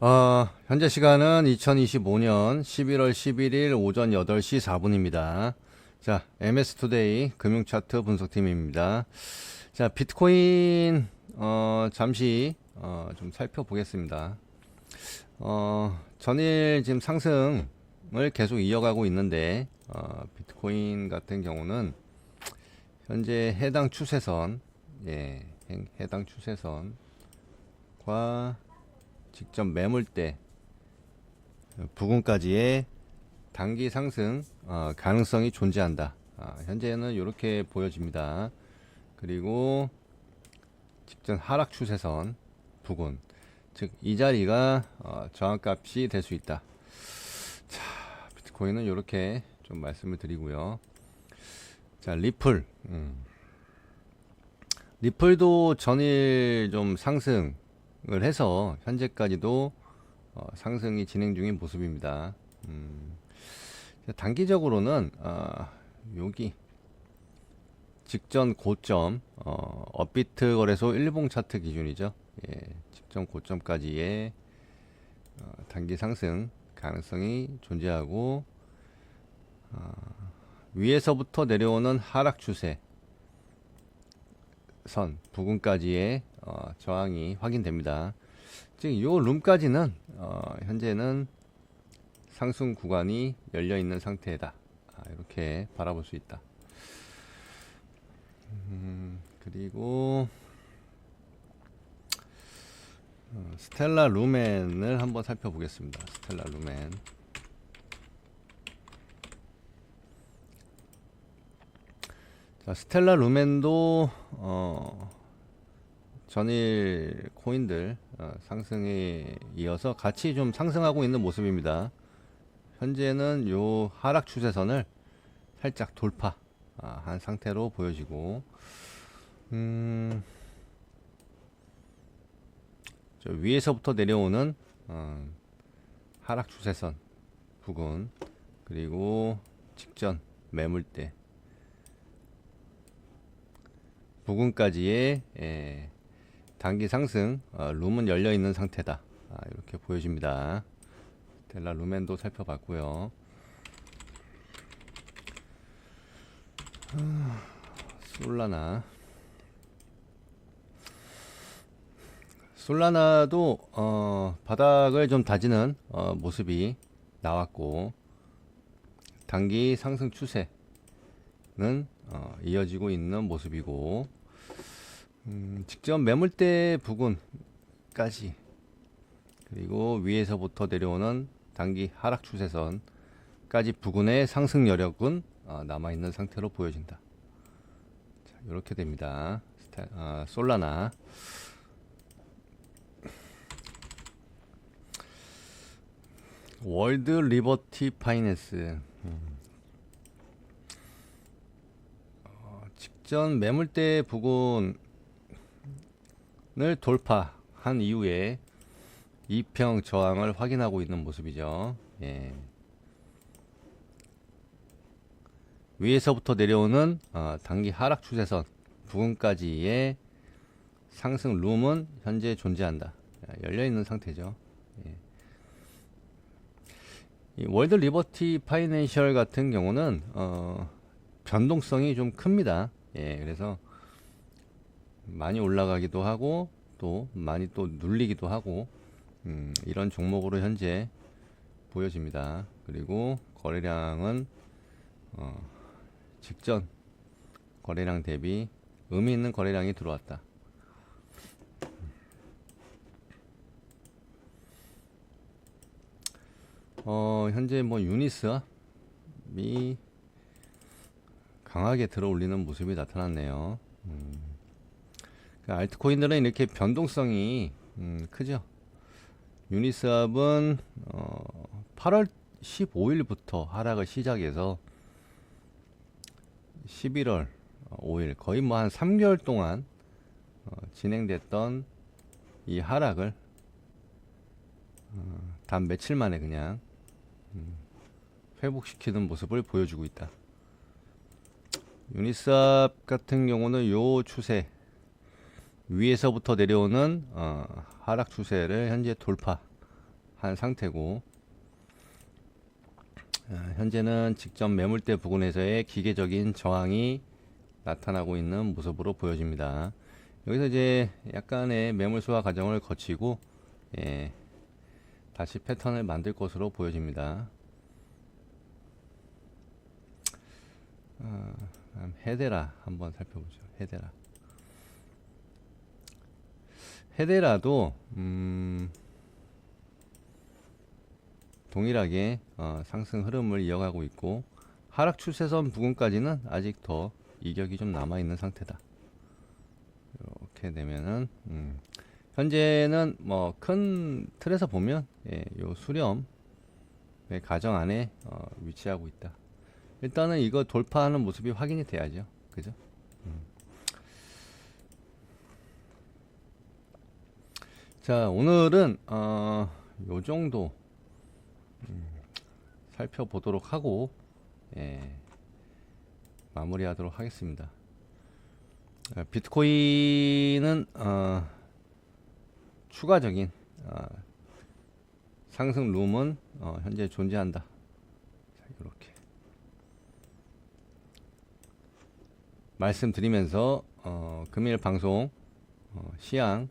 어, 현재 시간은 2025년 11월 11일 오전 8시 4분입니다. 자, MS투데이 금융 차트 분석팀입니다. 자, 비트코인, 어, 잠시, 어, 좀 살펴보겠습니다. 어, 전일 지금 상승을 계속 이어가고 있는데, 어, 비트코인 같은 경우는 현재 해당 추세선, 예, 해- 해당 추세선과 직접 매물대 부근까지의 단기 상승 어, 가능성이 존재한다. 아, 현재는 이렇게 보여집니다. 그리고 직전 하락 추세선 부근, 즉 이 자리가 어, 저항값이 될 수 있다. 자, 비트코인은 이렇게 좀 말씀을 드리고요. 자, 리플. 음. 리플도 전일 좀 상승 을 해서 현재까지도 어, 상승이 진행 중인 모습입니다. 음, 자, 단기적으로는 어, 여기 직전 고점 어, 업비트 거래소 일봉 차트 기준이죠. 예, 직전 고점까지의 어, 단기 상승 가능성이 존재하고 어, 위에서부터 내려오는 하락 추세 선 부근까지의 어, 저항이 확인됩니다. 즉, 요 룸까지는 어, 현재는 상승 구간이 열려 있는 상태다. 아, 이렇게 바라볼 수 있다. 음, 그리고 어, 스텔라 루멘을 한번 살펴보겠습니다. 스텔라 루멘. 자, 스텔라 루멘도 어, 전일 코인들 어, 상승에 이어서 같이 좀 상승하고 있는 모습입니다. 현재는 요 하락 추세선을 살짝 돌파 아, 한 상태로 보여지고 음, 저 위에서부터 내려오는 어, 하락 추세선 부근 그리고 직전 매물대 부근까지의 예, 단기 상승 어, 룸은 열려 있는 상태다. 아, 이렇게 보여집니다. 델라 루멘도 살펴봤고요. 아, 솔라나 솔라나도 어, 바닥을 좀 다지는 어, 모습이 나왔고 단기 상승 추세는 어, 이어지고 있는 모습이고 음, 직전 매물대 부근까지 그리고 위에서부터 내려오는 단기 하락 추세선까지 부근의 상승 여력은 어, 남아 있는 상태로 보여진다. 자, 이렇게 됩니다. 스타, 아, 솔라나 월드 리버티 파이낸스 음. 어, 직전 매물대 부근 을 돌파한 이후에 이평 저항을 확인하고 있는 모습이죠. 예. 위에서부터 내려오는 어, 단기 하락 추세선 부근까지의 상승 룸은 현재 존재한다. 열려 있는 상태죠. 예. 이 월드 리버티 파이낸셜 같은 경우는 어, 변동성이 좀 큽니다. 예, 그래서 많이 올라가기도 하고 또 많이 또 눌리기도 하고 음, 이런 종목으로 현재 보여집니다. 그리고 거래량은 어, 직전 거래량 대비 의미 있는 거래량이 들어왔다. 어, 현재 뭐 유니스미 강하게 들어올리는 모습이 나타났네요. 음. 그 알트코인들은 이렇게 변동성이 음, 크죠. 유니스왑은 어, 8월 15일부터 하락을 시작해서 11월 5일 거의 뭐 한 3개월 동안 어, 진행됐던 이 하락을 어, 단 며칠 만에 그냥 음, 회복시키는 모습을 보여주고 있다. 유니스왑 같은 경우는 요 추세 위에서부터 내려오는 어, 하락 추세를 현재 돌파 한 상태고 아, 현재는 직전 매물대 부근에서의 기계적인 저항이 나타나고 있는 모습으로 보여집니다. 여기서 이제 약간의 매물 수화 과정을 거치고 예, 다시 패턴을 만들 것으로 보여집니다. 어, 헤데라 한번 살펴보죠. 헤데라. 헤데라도 음, 동일하게 어, 상승 흐름을 이어가고 있고 하락 추세선 부근까지는 아직 더 이격이 좀 남아 있는 상태다. 이렇게 되면은 음, 현재는 뭐 큰 틀에서 보면 예, 요 수렴의 가정 안에 어, 위치하고 있다. 일단은 이거 돌파하는 모습이 확인이 돼야죠. 그죠? 음. 자, 오늘은 어, 요 정도 음, 살펴보도록 하고 예, 마무리하도록 하겠습니다. 어, 비트코인은 어, 추가적인 어, 상승 룸은 어, 현재 존재한다. 자, 이렇게 말씀드리면서 어, 금일 방송 어, 시향